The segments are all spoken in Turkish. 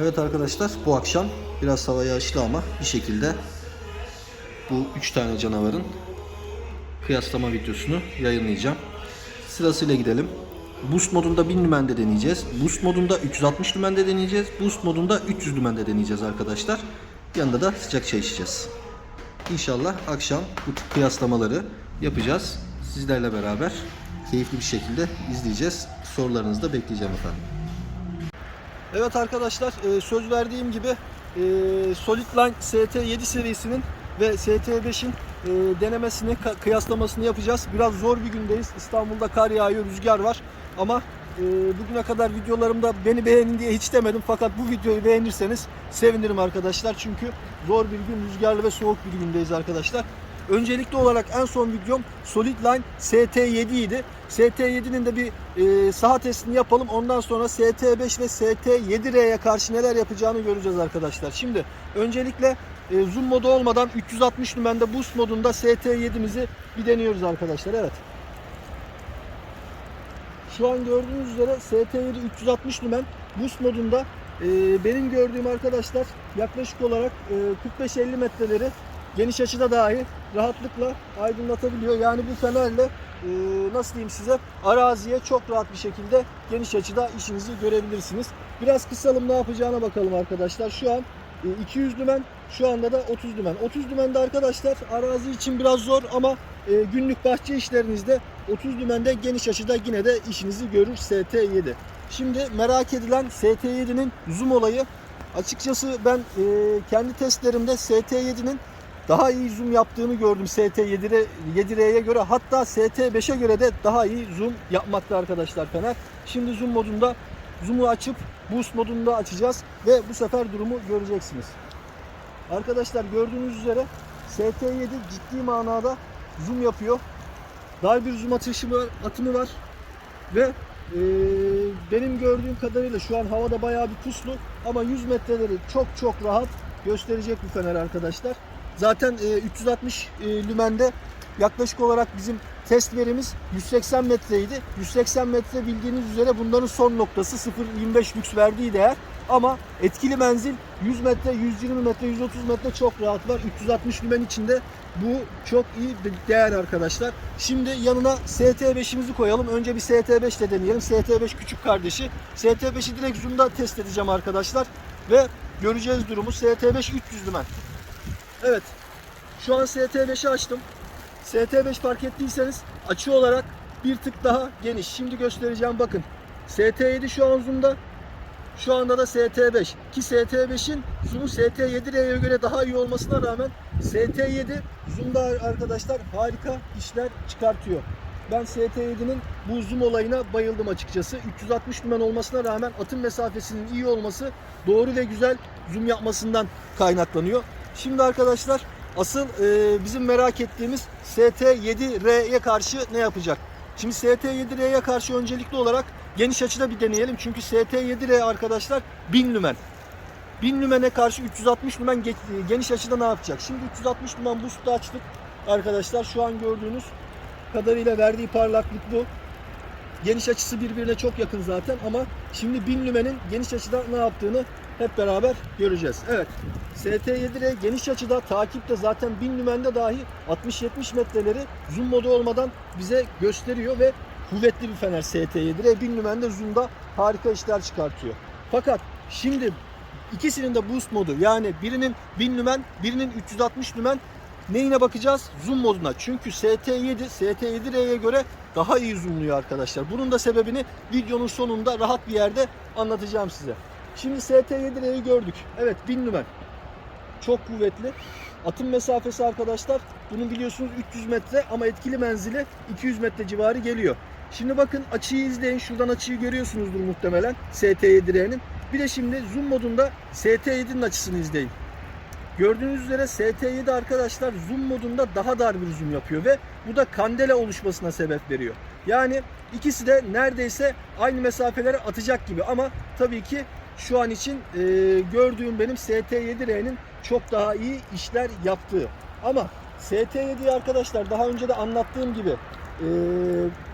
Evet arkadaşlar bu akşam biraz hava yağışlı ama bir şekilde bu 3 tane canavarın kıyaslama videosunu yayınlayacağım. Sırasıyla gidelim. Boost modunda 1000 lümende deneyeceğiz. Boost modunda 360 lümende deneyeceğiz. Boost modunda 300 lümende deneyeceğiz arkadaşlar. Yanında da sıcak çay içeceğiz. İnşallah akşam bu kıyaslamaları yapacağız. Sizlerle beraber keyifli bir şekilde izleyeceğiz. Sorularınızı da bekleyeceğim efendim. Evet arkadaşlar e, söz verdiğim gibi e, Solidline ST7 serisinin ve ST5'in e, denemesini, kıyaslamasını yapacağız. Biraz zor bir gündeyiz. İstanbul'da kar yağıyor, rüzgar var. Ama bugüne kadar videolarımda beni beğenin diye hiç demedim. Fakat bu videoyu beğenirseniz sevinirim arkadaşlar. Çünkü zor bir gün, rüzgarlı ve soğuk bir gündeyiz arkadaşlar. Öncelikli olarak en son videom Solidline ST7 idi. ST7'nin de bir e, saha testini yapalım. Ondan sonra ST5 ve ST7R'ye karşı neler yapacağını göreceğiz arkadaşlar. Şimdi öncelikle e, zoom modu olmadan 360 lümende boost modunda ST7'mizi bir deniyoruz arkadaşlar. Evet. Şu an gördüğünüz üzere ST7 360 lümen boost modunda e, benim gördüğüm arkadaşlar yaklaşık olarak e, 45-50 metreleri geniş açıda dahi rahatlıkla aydınlatabiliyor. Yani bu fenerle e, nasıl diyeyim size araziye çok rahat bir şekilde geniş açıda işinizi görebilirsiniz. Biraz kısalım ne yapacağına bakalım arkadaşlar. Şu an e, 200 lümen şu anda da 30 lümen. 30 lümende arkadaşlar arazi için biraz zor ama e, günlük bahçe işlerinizde 30 lümende geniş açıda yine de işinizi görür ST7. Şimdi merak edilen ST7'nin zoom olayı açıkçası ben e, kendi testlerimde ST7'nin daha iyi zoom yaptığını gördüm ST7'ye 7R'ye göre hatta ST5'e göre de daha iyi zoom yapmakta arkadaşlar Fener. Şimdi zoom modunda zoom'u açıp boost modunda açacağız ve bu sefer durumu göreceksiniz. Arkadaşlar gördüğünüz üzere ST7 ciddi manada zoom yapıyor. Dar bir zoom atışı var, atımı var ve e, benim gördüğüm kadarıyla şu an havada bayağı bir puslu ama 100 metreleri çok çok rahat gösterecek bu fener arkadaşlar. Zaten e, 360 e, lümende yaklaşık olarak bizim test verimiz 180 metreydi. 180 metre bildiğiniz üzere bunların son noktası 0.25 lüks verdiği değer. Ama etkili menzil 100 metre, 120 metre, 130 metre çok rahat var. 360 lümen içinde bu çok iyi bir değer arkadaşlar. Şimdi yanına ST5'imizi koyalım. Önce bir ST5 ile deneyelim. ST5 küçük kardeşi. ST5'i direkt zoom'da test edeceğim arkadaşlar. Ve göreceğiz durumu. ST5 300 lümen. Evet. Şu an ST5'i açtım. ST5 fark ettiyseniz açı olarak bir tık daha geniş. Şimdi göstereceğim bakın. ST7 şu an zoom'da. Şu anda da ST5. Ki ST5'in zoom'u ST7'ye göre daha iyi olmasına rağmen ST7 zoom'da arkadaşlar harika işler çıkartıyor. Ben ST7'nin bu zoom olayına bayıldım açıkçası. 360 lümen olmasına rağmen atım mesafesinin iyi olması doğru ve güzel zoom yapmasından kaynaklanıyor. Şimdi arkadaşlar asıl e, bizim merak ettiğimiz ST7R'ye karşı ne yapacak? Şimdi ST7R'ye karşı öncelikli olarak geniş açıda bir deneyelim. Çünkü ST7R arkadaşlar 1000 lümen. 1000 lümene karşı 360 lümen ge- geniş açıda ne yapacak? Şimdi 360 lümen boost'u açtık arkadaşlar. Şu an gördüğünüz kadarıyla verdiği parlaklık bu. Geniş açısı birbirine çok yakın zaten ama şimdi 1000 lümenin geniş açıda ne yaptığını hep beraber göreceğiz. Evet. ST7R geniş açıda takipte zaten 1000 lümende dahi 60-70 metreleri zoom modu olmadan bize gösteriyor ve kuvvetli bir fener ST7R 1000 lümende zoom'da harika işler çıkartıyor. Fakat şimdi ikisinin de boost modu yani birinin 1000 lümen birinin 360 lümen neyine bakacağız? Zoom moduna. Çünkü ST7 ST7R'ye göre daha iyi zoomluyor arkadaşlar. Bunun da sebebini videonun sonunda rahat bir yerde anlatacağım size. Şimdi ST7R'yi gördük. Evet 1000 lümen. Çok kuvvetli. Atım mesafesi arkadaşlar bunu biliyorsunuz 300 metre ama etkili menzili 200 metre civarı geliyor. Şimdi bakın açıyı izleyin. Şuradan açıyı görüyorsunuzdur muhtemelen ST7R'nin. Bir de şimdi zoom modunda ST7'nin açısını izleyin. Gördüğünüz üzere ST7 arkadaşlar zoom modunda daha dar bir zoom yapıyor ve bu da kandela oluşmasına sebep veriyor. Yani ikisi de neredeyse aynı mesafeleri atacak gibi ama tabii ki şu an için e, gördüğüm benim ST7R'nin çok daha iyi işler yaptığı. Ama ST7'yi arkadaşlar daha önce de anlattığım gibi e,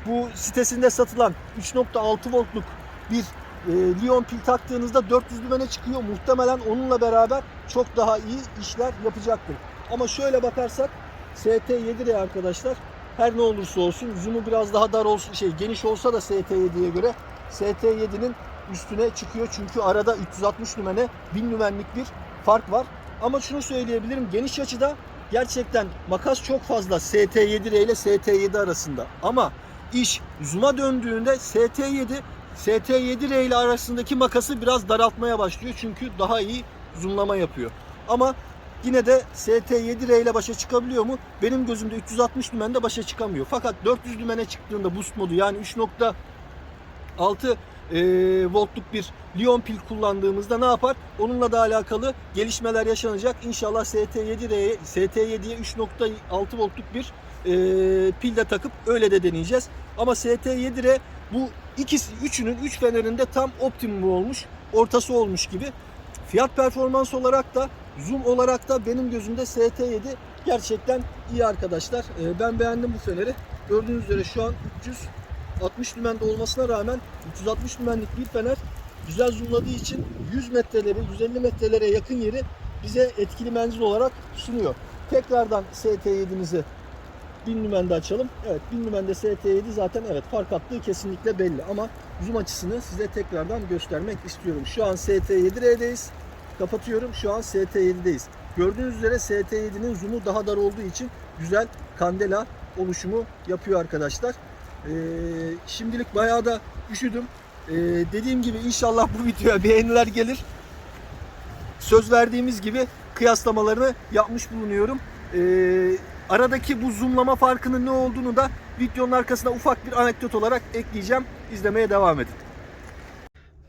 bu sitesinde satılan 3.6 voltluk bir e, Lion pil taktığınızda 400 lümene çıkıyor. Muhtemelen onunla beraber çok daha iyi işler yapacaktır. Ama şöyle bakarsak ST7R arkadaşlar her ne olursa olsun zoom'u biraz daha dar olsun şey geniş olsa da ST7'ye göre ST7'nin üstüne çıkıyor. Çünkü arada 360 lümene 1000 lümenlik bir fark var. Ama şunu söyleyebilirim geniş açıda gerçekten makas çok fazla ST7R ile ST7 arasında. Ama iş zoom'a döndüğünde ST7 ST7R ile arasındaki makası biraz daraltmaya başlıyor. Çünkü daha iyi zoomlama yapıyor. Ama yine de ST7R ile başa çıkabiliyor mu? Benim gözümde 360 lümende başa çıkamıyor. Fakat 400 lümene çıktığında boost modu yani 3.6 e, voltluk bir Lion pil kullandığımızda ne yapar? Onunla da alakalı gelişmeler yaşanacak. İnşallah ST7'ye ST7'ye 3.6 voltluk bir e, pil de takıp öyle de deneyeceğiz. Ama ST7'ye bu ikisi üçünün üç fenerinde tam optimum olmuş. Ortası olmuş gibi. Fiyat performans olarak da zoom olarak da benim gözümde ST7 gerçekten iyi arkadaşlar. E, ben beğendim bu feneri. Gördüğünüz üzere şu an 360 lümende olmasına rağmen 360 lümenlik bir fener güzel zoomladığı için 100 metreleri 150 metrelere yakın yeri bize etkili menzil olarak sunuyor. Tekrardan ST7'mizi 1000 lümende açalım. Evet 1000 lümende ST7 zaten evet fark attığı kesinlikle belli ama zoom açısını size tekrardan göstermek istiyorum. Şu an ST7R'deyiz. Kapatıyorum. Şu an ST7'deyiz. Gördüğünüz üzere ST7'nin zoom'u daha dar olduğu için güzel kandela oluşumu yapıyor arkadaşlar. Ee, şimdilik bayağı da üşüdüm. Ee, dediğim gibi inşallah bu videoya beğeniler gelir. Söz verdiğimiz gibi kıyaslamalarını yapmış bulunuyorum. Ee, aradaki bu zoomlama farkının ne olduğunu da videonun arkasına ufak bir anekdot olarak ekleyeceğim. İzlemeye devam edin.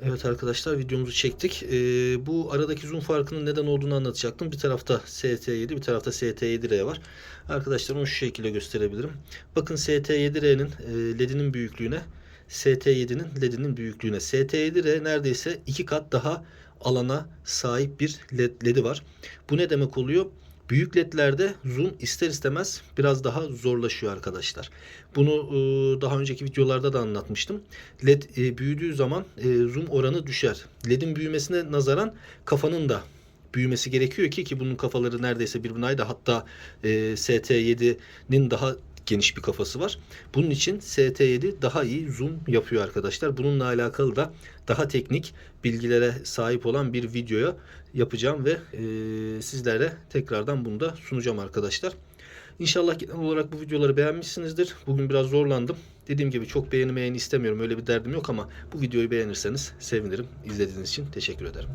Evet arkadaşlar videomuzu çektik. Ee, bu aradaki zoom farkının neden olduğunu anlatacaktım. Bir tarafta ST7 bir tarafta ST7R var. Arkadaşlar onu şu şekilde gösterebilirim. Bakın ST7R'nin e, LED'inin büyüklüğüne ST7'nin LED'inin büyüklüğüne. ST7R neredeyse iki kat daha alana sahip bir LED, LED'i var. Bu ne demek oluyor? Büyük ledlerde zoom ister istemez biraz daha zorlaşıyor arkadaşlar. Bunu e, daha önceki videolarda da anlatmıştım. Led e, büyüdüğü zaman e, zoom oranı düşer. Ledin büyümesine nazaran kafanın da büyümesi gerekiyor ki ki bunun kafaları neredeyse birbirine aynı hatta e, ST7'nin daha geniş bir kafası var. Bunun için ST7 daha iyi zoom yapıyor arkadaşlar. Bununla alakalı da daha teknik bilgilere sahip olan bir videoya yapacağım ve e, sizlere tekrardan bunu da sunacağım arkadaşlar. İnşallah genel olarak bu videoları beğenmişsinizdir. Bugün biraz zorlandım. Dediğim gibi çok beğenmeyeni istemiyorum. Öyle bir derdim yok ama bu videoyu beğenirseniz sevinirim. İzlediğiniz için teşekkür ederim.